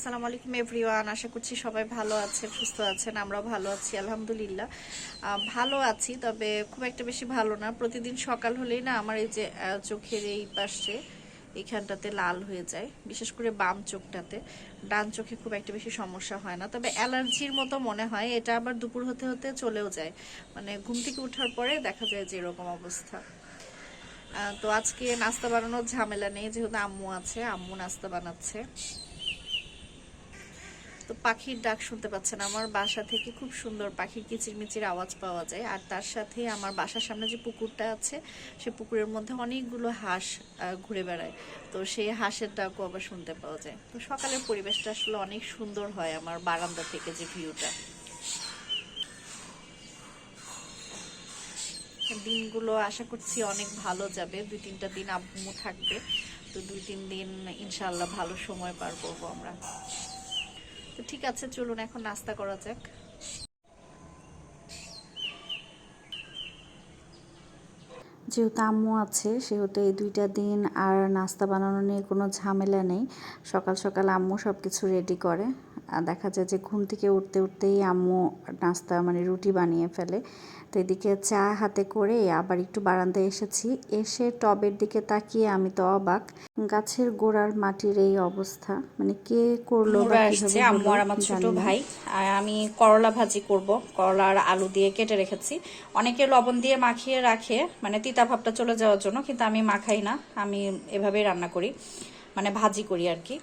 আসসালামু আলাইকুম, এভরিওয়ান। আশা করছি সবাই ভালো আছেন, সুস্থ আছেন, আমরাও ভালো আছি, আলহামদুলিল্লাহ। ভালো আছি, তবে খুব একটা বেশি ভালো না। প্রতিদিন সকাল হলেই না আমার এই যে চোখের এই পাশে এখানটাতে লাল হয়ে যায়। বিশেষ করে বাম চোখটাতে। ডান চোখে খুব একটা বেশি সমস্যা হয় না। তবে অ্যালার্জির মতো মনে হয়, এটা আবার দুপুর হতে হতে চলেও যায়। মানে ঘুম থেকে ওঠার পরে দেখা যায় যে এরকম অবস্থা। তো আজকে নাস্তা বানানোর ঝামেলা নেই, যেহেতু আম্মু আছে, আম্মু নাস্তা বানাচ্ছে। তো পাখির ডাক শুনতে পাচ্ছেন। আমার বাসা থেকে খুব সুন্দর পাখির কিচিরমিচির আওয়াজ পাওয়া যায়। আর তার সাথে আমার বাসার সামনে যে পুকুরটা আছে, সে পুকুরের মধ্যে অনেকগুলো হাঁস ঘুরে বেড়ায়। তো সেই হাঁসের ডাকও আবার শুনতে পাওয়া যায়। তো সকালের পরিবেশটা আসলে অনেক সুন্দর হয় আমার বারান্দা থেকে যে ভিউটা। দিনগুলো আশা করছি অনেক ভালো যাবে। দুই তিনটা দিন আম্মু থাকবে। তো দুই তিন দিন ইনশাল্লাহ ভালো সময় পার করব আমরা। তো ঠিক আছে, চলুন এখন নাস্তা করা যাক। যেহেতু আম্মু আছে, সেহেতু এই দুইটা দিন আর নাস্তা বানানো নিয়ে কোনো ঝামেলা নেই। সকাল সকাল আম্মু সব কিছু রেডি করে। দেখা যায় যে ঘুম থেকে উঠতে উঠতেই আম্মু নাস্তা মানে রুটি বানিয়ে ফেলে। তো এদিকে চা হাতে করে আবার একটু বারান্দায় এসেছি। এসে টবের দিকে তাকিয়ে আমি তো অবাক। গাছের গোড়ার মাটির এই অবস্থা মানে কে করল আম্মু আর আমার ছোট ভাই। আর আমি করলা ভাজি করব। করলা আর আলু দিয়ে কেটে রেখেছি। অনেকে লবণ দিয়ে মাখিয়ে রাখে মানে তিতা ভাবটা চলে যাওয়ার জন্য কিন্তু আমি মাখাই না। আমি এভাবেই রান্না করি মানে ভাজি করি আর কি।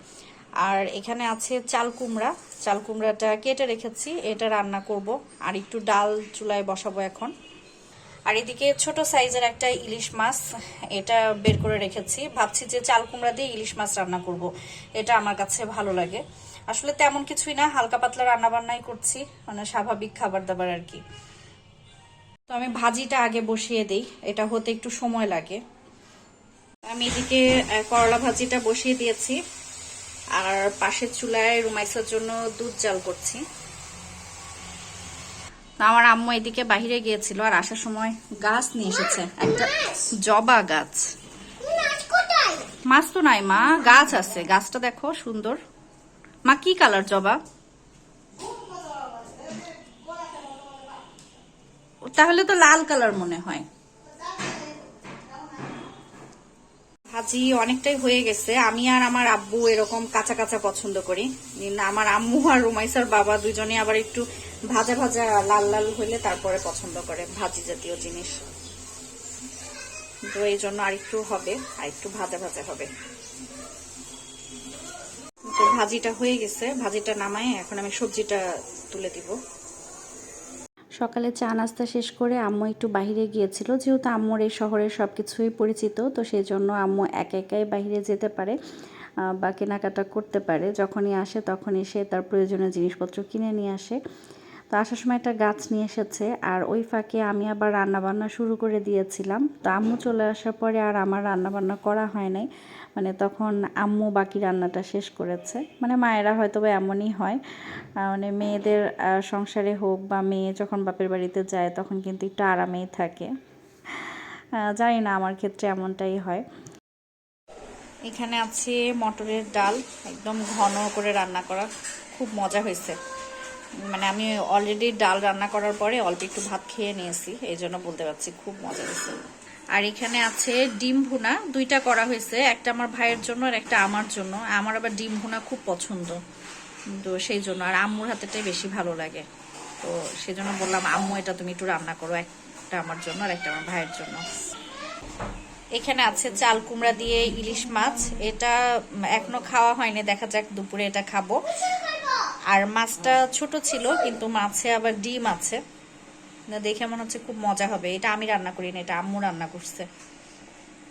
আর এখানে আছে চাল কুমড়া। চাল কুমড়াটা কেটে রেখেছি, এটা রান্না করব। আর একটু ডাল চুলায় বসাবো এখন। আর এদিকে ছোট সাইজের একটা ইলিশ মাছ, এটা বের করে রেখেছি। ভাবছি যে চাল কুমড়া দিয়ে ইলিশ মাছ রান্না করব। এটা আমার কাছে ভালো লাগে। আসলে তেমন কিছুই না, হালকা পাতলা রান্না বান্নাই করছি মানে স্বাভাবিক খাবার দাবার আর কি। তো আমি ভাজিটা আগে বসিয়ে দিই, এটা হতে একটু সময় লাগে। আমি এদিকে করলা ভাজিটা বসিয়ে দিয়েছি। আর পাশের চুলায় রুমাইসার জন্য দুধ জাল করছি। আমার আম্মু এদিকে বাহিরে গিয়েছিল আর আসার সময় গাছ নিয়ে এসেছে, একটা জবা গাছ। মাছ তো নাই মা, গাছ আছে। গাছটা দেখো সুন্দর। মা, কি কালার জবা? তাহলে তো লাল কালার মনে হয়। ভাজি অনেকটাই হয়ে গেছে। আমি আর আমার আব্বু এরকম কাঁচা কাঁচা পছন্দ করি। আমার আম্মু আর রুমাইসার বাবা দুজনে আবার একটু ভাজা ভাজা লাল লাল হইলে তারপরে পছন্দ করে ভাজি জাতীয় জিনিস। তো এই জন্য আর একটু হবে আর একটু ভাজা ভাজা হবে। তো ভাজিটা হয়ে গেছে। ভাজিটা নামায় এখন আমি সবজিটা তুলে দিব। সকালে চা নাস্তা শেষ করে আম্মু একটু বাইরে গিয়েছিল। যেহেতু আম্মুর এই শহরের সব কিছুই পরিচিত, তো সেই জন্য আম্মু একা একাই বাইরে যেতে পারে বা কেনাকাটা করতে পারে। যখনই আসে তখনই সে তার প্রয়োজনীয় জিনিসপত্র কিনে নিয়ে আসে। তো আসার সময় একটা গাছ নিয়ে এসেছে, আর ওই ফাঁকে আমি আবার রান্নাবান্না শুরু করে দিয়েছিলাম। তো আম্মু চলে আসার পরে আর আমার রান্নাবান্না করা হয় নাই। মানে তখন আম্মু বাকি রান্নাটা শেষ করেছে। মানে মায়েরা হয়তো বা এমনই হয়। মানে মেয়েদের সংসারে হোক বা মেয়ে যখন বাপের বাড়িতে যায় তখন কিন্তু একটু আরামেই থাকে। জানি না, আমার ক্ষেত্রে এমনটাই হয়। এখানে আছে মটরের ডাল, একদম ঘন করে রান্না করা। খুব মজা হয়েছে। মানে আমি অলরেডি ডাল রান্না করার পরে অল্প একটু ভাত খেয়ে নিয়েছি, এই জন্য বলতে পারছি খুব মজা হয়েছে। আর এখানে আছে ডিম ভুনা, দুইটা করা হয়েছে, একটা আমার ভাইয়ের জন্য আর একটা আমার জন্য। আমার আবার ডিম ভুনা খুব পছন্দ। তো সেই জন্য, আর আম্মুর হাতেটাই বেশি ভালো লাগে। তো সেই জন্য বললাম, আম্মু, এটা তুমি একটু রান্না করো, একটা আমার জন্য আর একটা আমার ভাইয়ের জন্য। এখানে আছে চাল কুমড়া দিয়ে ইলিশ মাছ। এটা এখনও খাওয়া হয়নি, দেখা যাক দুপুরে এটা খাব। আর মাছটা ছোট ছিল, কিন্তু মাছে আবার ডিম আছে। দেখে মনে হচ্ছে খুব মজা হবে। এটা আমি রান্না করি না, এটা আম্মু রান্না করছে।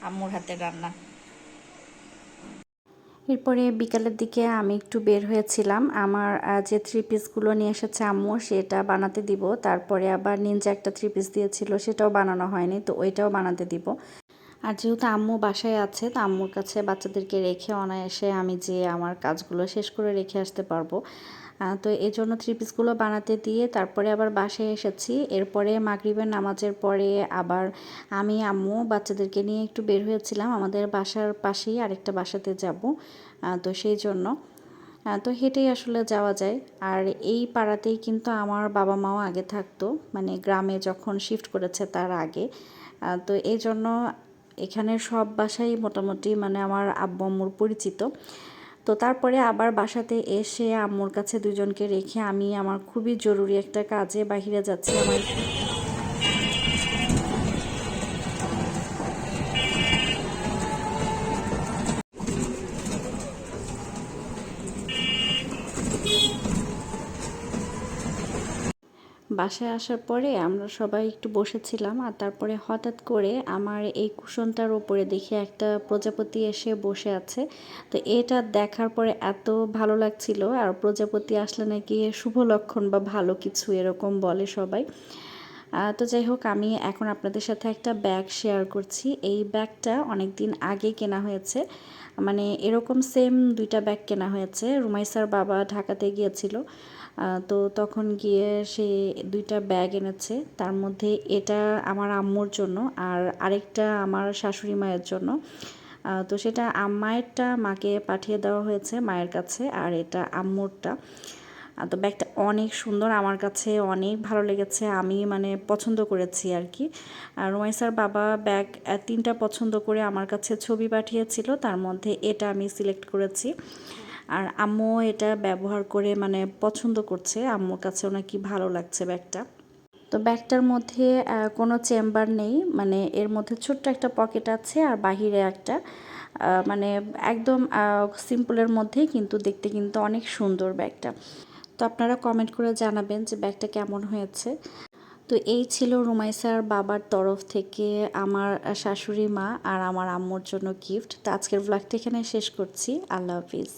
আম্মুর হাতের রান্না। এরপরে বিকালের দিকে আমি একটু বের হয়েছিলাম। আমার যে থ্রি পিসগুলো নিয়ে এসেছে আম্মু, সেটা বানাতে দিব। তারপরে আবার নিনজা একটা থ্রি পিস দিয়েছিল, সেটাও বানানো হয়নি, তো ওইটাও বানাতে দিব। আর যেহেতু আম্মু বাসায় আছে, তো আম্মুর কাছে বাচ্চাদেরকে রেখে অনায়াসে আমি যে আমার কাজগুলো শেষ করে রেখে আসতে পারব। তো এই জন্য থ্রি পিসগুলো বানাতে দিয়ে তারপরে আবার বাসায় এসেছি। এরপরে মাগরিবের নামাজের পরে আবার আমি, আম্মু, বাচ্চাদেরকে নিয়ে একটু বের হয়েছিলাম। আমাদের বাসার পাশেই আরেকটা বাসাতে যাব তো সেই জন্য। তো হেঁটেই আসলে যাওয়া যায়। আর এই পাড়াতেই কিন্তু আমার বাবা মাও আগে থাকতো মানে গ্রামে যখন শিফট করেছে তার আগে। তো এই জন্য এখানে সব বাসাই মোটামুটি মানে আমার আব্বু, আম্মুর পরিচিত। তো তারপরে আবার বাসাতে এসে আম্মুর কাছে দুজনকে রেখে আমি আমার খুবই জরুরি একটা কাজে বাহিরে যাচ্ছি আমার। বাসায় আসার পরে আমরা সবাই একটু বসেছিলাম আর তারপরে হঠাৎ করে আমার এই কুশনটার ওপরে দেখি একটা প্রজাপতি এসে বসে আছে। তো এটা দেখার পরে এত ভালো লাগছিল আর প্রজাপতি আসলে নাকি শুভ লক্ষণ বা ভালো কিছু এরকম বলে সবাই। তো যাই হোক, আমি এখন আপনাদের সাথে একটা ব্যাগ শেয়ার করছি। এই ব্যাগটা অনেক দিন আগে কেনা হয়েছে। মানে এরকম সেম দুইটা ব্যাগ কেনা হয়েছে। রুমাইসার বাবা ঢাকাতে গিয়েছিল। তো তখন গিয়ে সে দুইটা ব্যাগ এনেছে। তার মধ্যে এটা আমার আম্মুর জন্য আর আরেকটা আমার শাশুড়ি মায়ের জন্য। তো সেটা মায়েরটা মাকে পাঠিয়ে দেওয়া হয়েছে মায়ের কাছে আর এটা আম্মুরটা। তো ব্যাগটা অনেক সুন্দর, আমার কাছে অনেক ভালো লেগেছে, আমি মানে পছন্দ করেছি আর কি। আর রুমাইসার বাবা ব্যাগ তিনটা পছন্দ করে আমার কাছে ছবি পাঠিয়েছিল, তার মধ্যে এটা আমি সিলেক্ট করেছি। আর আম্মু এটা ব্যবহার করে মানে পছন্দ করছে। আম্মুর কাছেও নাকি ভালো লাগছে ব্যাগটা। তো ব্যাগটার মধ্যে কোনো চেম্বার নেই। মানে এর মধ্যে ছোট্ট একটা পকেট আছে আর বাহিরে একটা। মানে একদম সিম্পলের মধ্যে কিন্তু দেখতে কিন্তু অনেক সুন্দর ব্যাগটা। তো আপনারা কমেন্ট করে জানাবেন যে ব্যাগটা কেমন হয়েছে। তো এই ছিল রুমাইসার বাবার তরফ থেকে আমার শাশুড়ি মা আর আমার আম্মুর জন্য গিফট। তো আজকের ব্লগটা এখানে শেষ করছি। আল্লাহ হাফিজ।